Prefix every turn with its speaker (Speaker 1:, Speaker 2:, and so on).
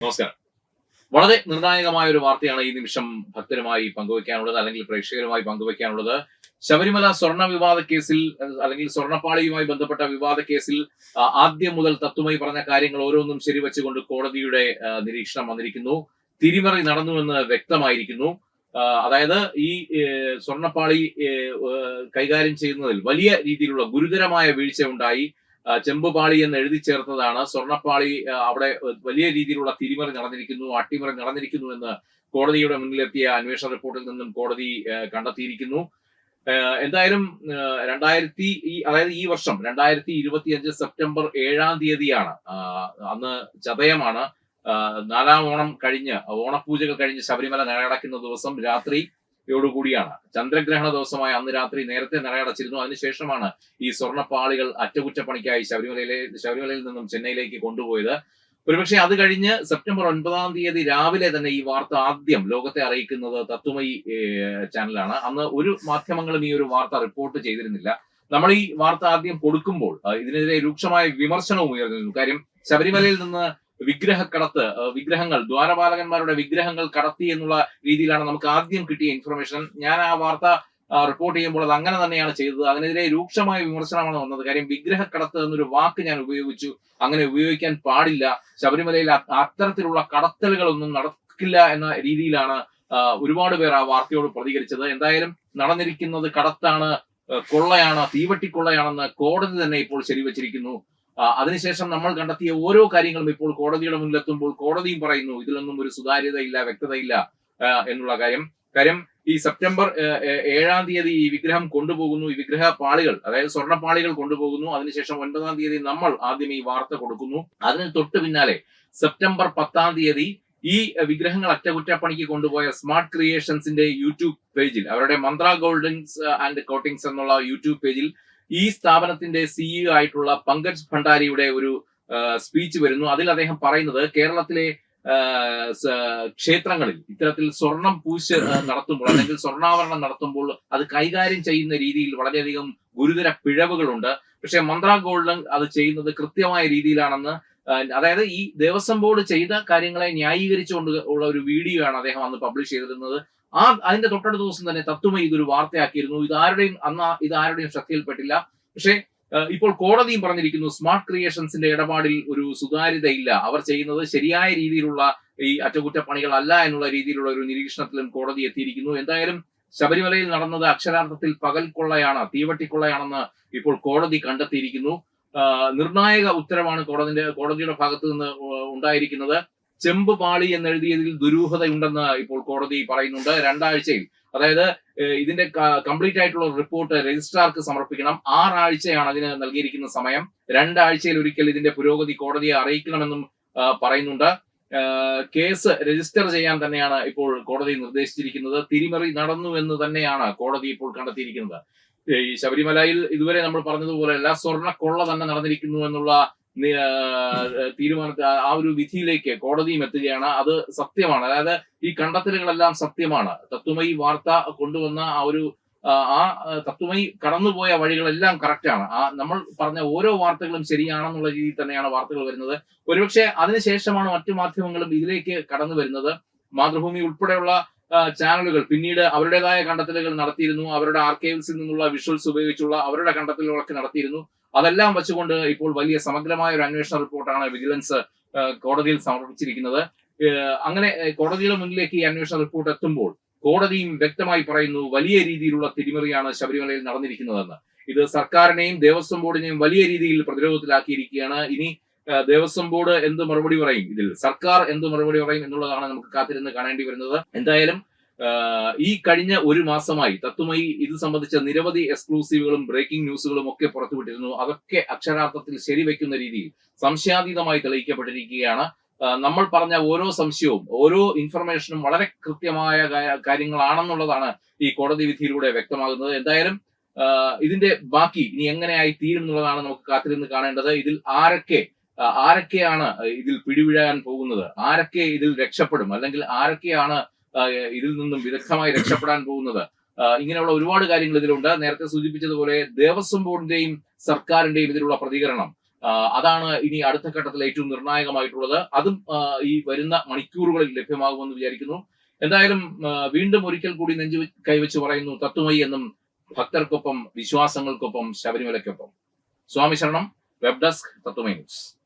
Speaker 1: നമസ്കാരം. വളരെ നിർണായകമായ ഒരു വാർത്തയാണ് ഈ നിമിഷം ഭക്തരുമായി പങ്കുവയ്ക്കാനുള്ളത് അല്ലെങ്കിൽ പ്രേക്ഷകരുമായി പങ്കുവയ്ക്കാനുള്ളത് ശബരിമല സ്വർണ വിവാദ കേസിൽ അല്ലെങ്കിൽ സ്വർണപ്പാളിയുമായി ബന്ധപ്പെട്ട വിവാദ കേസിൽ ആദ്യം മുതൽ തത്വമായി പറഞ്ഞ കാര്യങ്ങൾ ഓരോന്നും ശരിവെച്ചുകൊണ്ട് കോടതിയുടെ നിരീക്ഷണം വന്നിരിക്കുന്നു. തിരിമറി നടന്നുവെന്ന് വ്യക്തമായിരിക്കുന്നു. അതായത് ഈ സ്വർണപ്പാളി കൈകാര്യം ചെയ്യുന്നതിൽ വലിയ രീതിയിലുള്ള ഗുരുതരമായ വീഴ്ച ഉണ്ടായി ചെമ്പുപാളി എന്ന് എഴുതി ചേർത്തതാണ്. സ്വർണപ്പാളി അവിടെ വലിയ രീതിയിലുള്ള തിരിമറി നടന്നിരിക്കുന്നു അട്ടിമറി നടന്നിരിക്കുന്നു എന്ന് കോടതിയുടെ മുന്നിലെത്തിയ അന്വേഷണ റിപ്പോർട്ടിൽ നിന്നും കോടതി കണ്ടെത്തിയിരിക്കുന്നു. എന്തായാലും രണ്ടായിരത്തി ഈ അതായത് ഈ വർഷം രണ്ടായിരത്തി ഇരുപത്തിയഞ്ച് സെപ്റ്റംബർ ഏഴാം തീയതിയാണ് അന്ന് ചതയമാണ്. നാലാം ഓണം കഴിഞ്ഞ് ഓണപൂജകൾ കഴിഞ്ഞ് ശബരിമല നടക്കുന്ന ദിവസം രാത്രി യോടുകൂടിയാണ്. ചന്ദ്രഗ്രഹണ ദിവസമായ അന്ന് രാത്രി നേരത്തെ നടയടച്ചിരുന്നു. അതിനുശേഷമാണ് ഈ സ്വർണപ്പാളികൾ അറ്റകുറ്റപ്പണിക്കായി ശബരിമലയിലെ ശബരിമലയിൽ നിന്നും ചെന്നൈയിലേക്ക് കൊണ്ടുപോയത്. ഒരുപക്ഷെ അത് കഴിഞ്ഞ് സെപ്റ്റംബർ ഒൻപതാം തീയതി രാവിലെ തന്നെ ഈ വാർത്ത ആദ്യം ലോകത്തെ അറിയിക്കുന്നത് തത്വമയി ചാനലാണ്. അന്ന് ഒരു മാധ്യമങ്ങളും ഈ ഒരു വാർത്ത റിപ്പോർട്ട് ചെയ്തിരുന്നില്ല. നമ്മൾ ഈ വാർത്ത ആദ്യം കൊടുക്കുമ്പോൾ ഇതിനെതിരെ രൂക്ഷമായ വിമർശനവും ഉയർന്നിരുന്നു. കാര്യം ശബരിമലയിൽ നിന്ന് വിഗ്രഹക്കടത്ത് കടത്ത് വിഗ്രഹങ്ങൾ ദ്വാരപാലകന്മാരുടെ വിഗ്രഹങ്ങൾ കടത്തി എന്നുള്ള രീതിയിലാണ് നമുക്ക് ആദ്യം കിട്ടിയ ഇൻഫർമേഷൻ ഞാൻ ആ വാർത്ത റിപ്പോർട്ട് ചെയ്യുമ്പോൾ അത് അങ്ങനെ തന്നെയാണ് ചെയ്തത്. അതിനെതിരെ രൂക്ഷമായ വിമർശനമാണ് വന്നത്. കാര്യം വിഗ്രഹക്കടത്ത് എന്നൊരു വാക്ക് ഞാൻ ഉപയോഗിച്ചു. അങ്ങനെ ഉപയോഗിക്കാൻ പാടില്ല. ശബരിമലയിൽ അത്തരത്തിലുള്ള കടത്തലുകളൊന്നും നടക്കില്ല എന്ന രീതിയിലാണ് ഒരുപാട് പേർ ആ വാർത്തയോട് പ്രതികരിച്ചത്. എന്തായാലും നടന്നിരിക്കുന്നത് കടത്താണ് കൊള്ളയാണ് തീവട്ടിക്കൊള്ളയാണെന്ന് കോടതി തന്നെ ഇപ്പോൾ ശരിവച്ചിരിക്കുന്നു. അതിനുശേഷം നമ്മൾ കണ്ടെത്തിയ ഓരോ കാര്യങ്ങളും ഇപ്പോൾ കോടതിയുടെ മുന്നിലെത്തുമ്പോൾ കോടതിയും പറയുന്നു ഇതിലൊന്നും ഒരു സുതാര്യതയില്ല വ്യക്തതയില്ല എന്നുള്ള കാര്യം. കാര്യം ഈ സെപ്റ്റംബർ ഏഴാം തീയതി ഈ വിഗ്രഹം കൊണ്ടുപോകുന്നു. ഈ വിഗ്രഹ പാളികൾ അതായത് സ്വർണപ്പാളികൾ കൊണ്ടുപോകുന്നു. അതിനുശേഷം ഒൻപതാം തീയതി നമ്മൾ ആദ്യം ഈ വാർത്ത കൊടുക്കുന്നു. അതിന് തൊട്ട് പിന്നാലെ സെപ്റ്റംബർ പത്താം തീയതി ഈ വിഗ്രഹങ്ങൾ അറ്റകുറ്റപ്പണിക്ക് കൊണ്ടുപോയ സ്മാർട്ട് ക്രിയേഷൻസിന്റെ യൂട്യൂബ് പേജിൽ അവരുടെ മന്ത്ര ഗോൾഡൻസ് ആൻഡ് കോട്ടിങ്സ് എന്നുള്ള യൂട്യൂബ് പേജിൽ ഈ സ്ഥാപനത്തിന്റെ സിഇഒ ആയിട്ടുള്ള പങ്കജ് ഭണ്ഡാരിയുടെ ഒരു സ്പീച്ച് വരുന്നു. അതിൽ അദ്ദേഹം പറയുന്നത് കേരളത്തിലെ ക്ഷേത്രങ്ങളിൽ ഇത്തരത്തിൽ സ്വർണം പൂശ് നടത്തുമ്പോൾ അല്ലെങ്കിൽ സ്വർണാഭരണം നടത്തുമ്പോൾ അത് കൈകാര്യം ചെയ്യുന്ന രീതിയിൽ വളരെയധികം ഗുരുതര പിഴവുകളുണ്ട്. പക്ഷെ മന്ത്ര ഗോൾഡൻ അത് ചെയ്യുന്നത് കൃത്യമായ രീതിയിലാണെന്ന് അതായത് ഈ ദേവസ്വം ബോർഡ് ചെയ്ത കാര്യങ്ങളെ ന്യായീകരിച്ചുകൊണ്ട് ഉള്ള ഒരു വീഡിയോ ആണ് അദ്ദേഹം അന്ന് പബ്ലിഷ് ചെയ്തിരുന്നത്. ആ അതിന്റെ തൊട്ടടുത്ത ദിവസം തന്നെ തത്വമയി ഇതൊരു വാർത്തയാക്കിയിരുന്നു. ഇത് ആരുടെയും അന്ന് ആ- ഇത് ആരുടെയും ശ്രദ്ധയിൽപ്പെട്ടില്ല. പക്ഷേ ഇപ്പോൾ കോടതിയും പറഞ്ഞിരിക്കുന്നു സ്മാർട്ട് ക്രിയേഷൻസിന്റെ ഇടപാടിൽ ഒരു സുതാര്യതയില്ല. അവർ ചെയ്യുന്നത് ശരിയായ രീതിയിലുള്ള ഈ അറ്റകുറ്റപ്പണികൾ അല്ല എന്നുള്ള രീതിയിലുള്ള ഒരു നിരീക്ഷണത്തിലും കോടതി എത്തിയിരിക്കുന്നു. എന്തായാലും ശബരിമലയിൽ നടന്നത് അക്ഷരാർത്ഥത്തിൽ പകൽ കൊള്ളയാണ് തീവട്ടിക്കൊള്ളയാണെന്ന് ഇപ്പോൾ കോടതി കണ്ടെത്തിയിരിക്കുന്നു. നിർണായക ഉത്തരവാണ് കോടതിന്റെ കോടതിയുടെ ഭാഗത്ത് നിന്ന് ഉണ്ടായിരിക്കുന്നത്. ചെമ്പ് പാളി എന്നെഴുതിയതിൽ ദുരൂഹതയുണ്ടെന്ന് ഇപ്പോൾ കോടതി പറയുന്നുണ്ട്. രണ്ടാഴ്ചയിൽ അതായത് ഇതിന്റെ കംപ്ലീറ്റ് ആയിട്ടുള്ള റിപ്പോർട്ട് രജിസ്ട്രാർക്ക് സമർപ്പിക്കണം. ആറാഴ്ചയാണ് അതിന് നൽകിയിരിക്കുന്ന സമയം. രണ്ടാഴ്ചയിൽ ഒരിക്കൽ ഇതിന്റെ പുരോഗതി കോടതിയെ അറിയിക്കണമെന്നും പറയുന്നുണ്ട്. കേസ് രജിസ്റ്റർ ചെയ്യാൻ തന്നെയാണ് ഇപ്പോൾ കോടതി നിർദ്ദേശിച്ചിരിക്കുന്നത്. തിരിമറി നടന്നു എന്ന് തന്നെയാണ് കോടതി ഇപ്പോൾ കണ്ടെത്തിയിരിക്കുന്നത്. ഈ ശബരിമലയിൽ ഇതുവരെ നമ്മൾ പറഞ്ഞതുപോലെ എല്ലാ സ്വർണക്കൊള്ള തന്നെ നടന്നിരിക്കുന്നു എന്നുള്ള തീരുമാനത്തെ ആ- ഒരു വിധിയിലേക്ക് കോടതിയും എത്തുകയാണ്. അത് സത്യമാണ്. അതായത് ഈ കണ്ടെത്തലുകളെല്ലാം സത്യമാണ്. തത്വമയി വാർത്ത കൊണ്ടുവന്ന ആ ഒരു ആ, തത്വമയി കടന്നുപോയ വഴികളെല്ലാം കറക്റ്റാണ്. ആ നമ്മൾ പറഞ്ഞ ഓരോ വാർത്തകളും ശരിയാണെന്നുള്ള രീതിയിൽ തന്നെയാണ് വാർത്തകൾ വരുന്നത്. ഒരുപക്ഷെ അതിനുശേഷമാണ് മറ്റു മാധ്യമങ്ങളും ഇതിലേക്ക് കടന്നു വരുന്നത്. മാതൃഭൂമി ഉൾപ്പെടെയുള്ള ചാനലുകൾ പിന്നീട് അവരുടേതായ കണ്ടെത്തലുകൾ നടത്തിയിരുന്നു. അവരുടെ ആർക്കൈവ്സിൽ നിന്നുള്ള വിഷ്വൽസ് ഉപയോഗിച്ചുള്ള അവരുടെ കണ്ടെത്തലുകളൊക്കെ നടത്തിയിരുന്നു. അതെല്ലാം വെച്ചുകൊണ്ട് ഇപ്പോൾ വലിയ സമഗ്രമായ ഒരു അന്വേഷണ റിപ്പോർട്ടാണ് വിജിലൻസ് കോടതിയിൽ സമർപ്പിച്ചിരിക്കുന്നത്. അങ്ങനെ കോടതിയുടെ മുന്നിലേക്ക് ഈ അന്വേഷണ റിപ്പോർട്ട് എത്തുമ്പോൾ കോടതിയും വ്യക്തമായി പറയുന്നു വലിയ രീതിയിലുള്ള തിരിമറിയാണ് ശബരിമലയിൽ നടന്നിരിക്കുന്നതെന്ന്. ഇത് സർക്കാരിനെയും ദേവസ്വം ബോർഡിനെയും വലിയ രീതിയിൽ പ്രതിരോധത്തിലാക്കിയിരിക്കുകയാണ്. ഇനി ദേവസ്വം ബോർഡ് എന്ത് മറുപടി പറയും? ഇതിൽ സർക്കാർ എന്ത് മറുപടി പറയും എന്നുള്ളതാണ് നമുക്ക് കാത്തിരുന്ന് കാണേണ്ടി വരുന്നത്. എന്തായാലും ഈ കഴിഞ്ഞ ഒരു മാസമായി തത്വമയി ഇത് സംബന്ധിച്ച നിരവധി എക്സ്ക്ലൂസീവുകളും ബ്രേക്കിംഗ് ന്യൂസുകളും ഒക്കെ പുറത്തുവിട്ടിരുന്നു. അതൊക്കെ അക്ഷരാർത്ഥത്തിൽ ശരിവെക്കുന്ന രീതിയിൽ സംശയാതീതമായി തെളിയിക്കപ്പെട്ടിരിക്കുകയാണ്. നമ്മൾ പറഞ്ഞ ഓരോ സംശയവും ഓരോ ഇൻഫർമേഷനും വളരെ കൃത്യമായ കാര്യങ്ങളാണെന്നുള്ളതാണ് ഈ കോടതി വിധിയിലൂടെ വ്യക്തമാകുന്നത്. എന്തായാലും ഇതിന്റെ ബാക്കി ഇനി എങ്ങനെയായി തീരും എന്നുള്ളതാണ് നമുക്ക് കാത്തിരുന്ന് കാണേണ്ടത്. ഇതിൽ ആരൊക്കെ ആരൊക്കെയാണ് ഇതിൽ പിടിവിഴാൻ പോകുന്നത്? ആരൊക്കെ ഇതിൽ രക്ഷപ്പെടും? അല്ലെങ്കിൽ ആരൊക്കെയാണ് ഇതിൽ നിന്നും വിദഗ്ധമായി രക്ഷപ്പെടാൻ പോകുന്നത്. ഇങ്ങനെയുള്ള ഒരുപാട് കാര്യങ്ങൾ ഇതിലുണ്ട്. നേരത്തെ സൂചിപ്പിച്ചതുപോലെ ദേവസ്വം ബോർഡിന്റെയും സർക്കാരിന്റെയും ഇതിലുള്ള പ്രതികരണം. അതാണ് ഇനി അടുത്ത ഘട്ടത്തിൽ ഏറ്റവും നിർണായകമായിട്ടുള്ളത്. അതും ഈ വരുന്ന മണിക്കൂറുകളിൽ ലഭ്യമാകുമെന്ന് വിചാരിക്കുന്നു. എന്തായാലും വീണ്ടും ഒരിക്കൽ കൂടി നെഞ്ചു കൈവച്ച് പറയുന്നു തത്വമയി എന്നും ഭക്തർക്കൊപ്പം വിശ്വാസങ്ങൾക്കൊപ്പം ശബരിമലയ്ക്കൊപ്പം. സ്വാമി ശരണം വെബ് ഡെസ്ക് തത്വമൈ ന്യൂസ്.